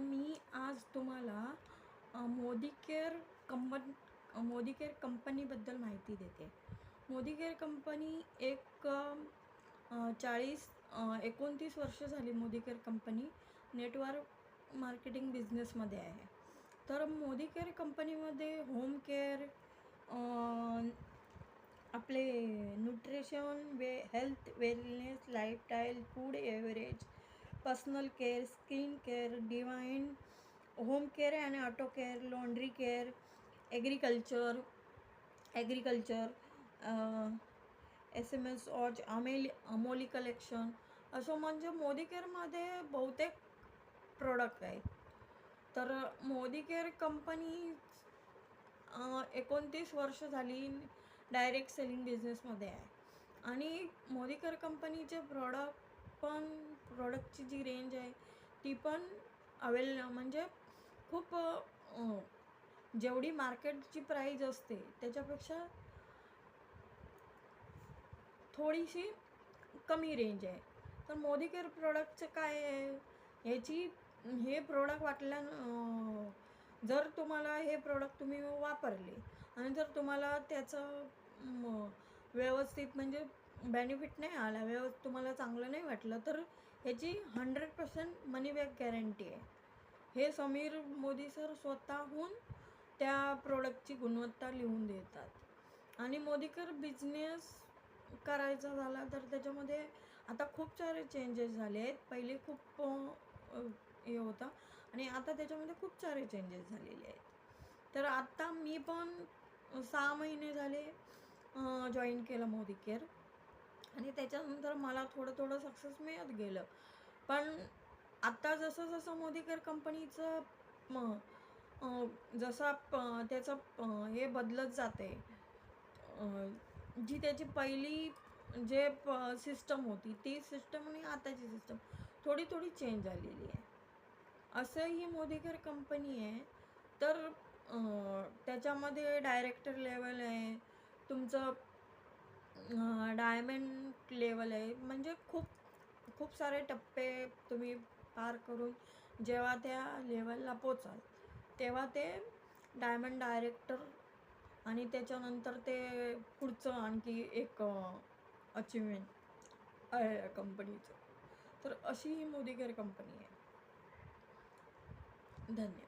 मी आज तुम्हाला मोदी केअर कंपन मोदी केअर कंपनीबद्दल माहिती देते. मोदी केअर कंपनी एक चाळीस एकोणतीस वर्ष झाली Modi care company network marketing बिझनेसमध्ये आहे. तर मोदी केअर कंपनीमध्ये होम केअर आपले nutrition way health wellness lifestyle food average personal care skin care divine home care आणि auto care laundry care agriculture agriculture S M S ऑच अमेली अमोली collection असं म्हणजे मोदी केअरमध्ये बहुतेक प्रोडक्ट आहेत तर मोदी केअर कंपनी एकोणतीस वर्ष झाली डायरेक्ट सेलिंग बिझनेसमध्ये आहे. आणि मोदी केअर कंपनीचे प्रॉडक्ट पण प्रॉडक्टची जी रेंज आहे ती पण अवेल म्हणजे खूप जेवढी मार्केटची प्राईज असते त्याच्यापेक्षा थोडीशी कमी रेंज आहे. तर मोदी केअर प्रोडक्टचं काय आहे? ह्याची हे प्रोडक्ट वाटल्या जर तुम्हाला हे प्रोडक्ट तुम्ही वापरले आणि जर तुम्हाला त्याचं व्यवस्थित म्हणजे बेनिफिट नाही आला. व्यवस्थित तुम्हाला चांगलं नाही वाटलं तर ह्याची hundred percent money back guarantee आहे. हे समीर मोदी सर स्वतःहून त्या प्रोडक्टची गुणवत्ता लिहून देतात. आणि मोदीकर बिझनेस करायचा झाला तर त्याच्यामध्ये आता खूप सारे चेंजेस झाले आहेत. पहिले खूप हे होतं आणि आता त्याच्यामध्ये खूप सारे चेंजेस झालेले आहेत. तर आत्ता मी पण सहा महिने झाले जॉईन केलं मोदी केअर आणि त्याच्यानंतर मला थोडं थोडं सक्सेस मिळत गेलं. पण आत्ता जसं जसं मोदीकर कंपनीचं जसा प- त्याचं हे बदलत जाते जी त्याची पहिली जे प सिस्टम होती ती सिस्टम आणि आताची सिस्टम थोडी थोडी चेंज झालेली आहे. असं ही मोदीकर कंपनी आहे. तर त्याच्यामध्ये डायरेक्टर लेवल आहे. तुमचं डायमंड लेवल आहे. म्हणजे खूप खूप सारे टप्पे तुम्ही पार करून जेव्हा त्या लेवलला पोचाल तेव्हा ते डायमंड डायरेक्टर आणि त्याच्यानंतर ते पुढचं आणखी एक अचिव्हमेंट आहे कंपनीचं तर अशी ही मोदी केअर कंपनी आहे. धन्यवाद.